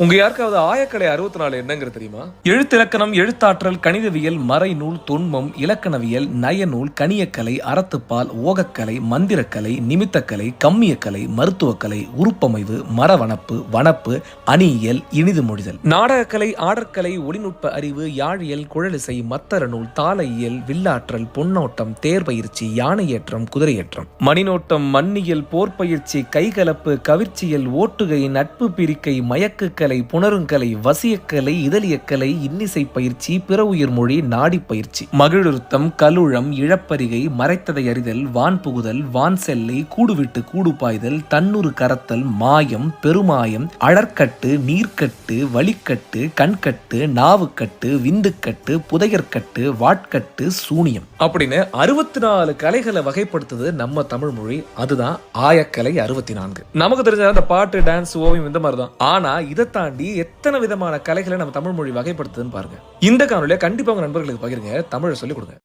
உங்க யாருக்காவது ஆயக்கலை அறுபத்தி நாலு என்னங்கிறது தெரியுமா? எழுத்திலக்கணம் எழுத்தாற்றல் கணிதவியல் மறைநூல் தொன்மம் இலக்கணவியல் நயநூல் கணியக்கலை அறத்துப்பால் ஓகக்கலை மந்திரக்கலை நிமித்தக்கலை கம்மியக்கலை மருத்துவக்கலை உருப்பமைவு மரவனப்பு வனப்பு அணியியல் இனிது மொழிதல். நாடகக்கலை ஆடற்கலை ஒளிநுட்ப அறிவு யாழியல் குழலிசை மத்தர நூல் தாளையியல் வில்லாற்றல் பொன்னோட்டம் தேர்பயிற்சி யானையேற்றம் குதிரையேற்றம். மணிநோட்டம் மண்ணியல் போர்ப்பயிற்சி கைகலப்பு கவிர்ச்சியல் ஓட்டுகை நட்பு பிரிக்கை மயக்குக்கலை புணருங்கலை வசியக்கலை இதழியக்கலை இன்னிசை பயிற்சி பிற உயிர் மொழி நாடி பயிற்சி. மகிழுருத்தம் கலுழம் இழப்பரிகை மறைத்ததை அறிதல் வான் புகுதல் வான் செல்லை கூடுவிட்டு கூடு பாய்தல் தன்னுரு கரத்தல் மாயம் பெருமாயம் அழற்கட்டு நீர்க்கட்டு வழிக்கட்டு கண்கட்டு நாவுக்கட்டு விந்துக்கட்டு புதையற்கட்டு வாட்கட்டு சூனியம். அப்படின்னு அறுபத்தி நாலு கலைகளை வகைப்படுத்துது நம்ம தமிழ் மொழி. அதுதான் ஆயக்கலை அறுபத்தி நான்கு நமக்கு தெரிஞ்ச அந்த பாட்டு டான்ஸ் ஓவியம் இந்த மாதிரி தான் ஆனா இதை தாண்டி எத்தனை விதமான கலைகளை நம்ம தமிழ் மொழி வகைப்படுத்துதுன்னு பாருங்க. இந்த காணொலியை கண்டிப்பா உங்க நண்பர்களுக்கு பகிருங்க. தமிழை சொல்லிக் கொடுங்க.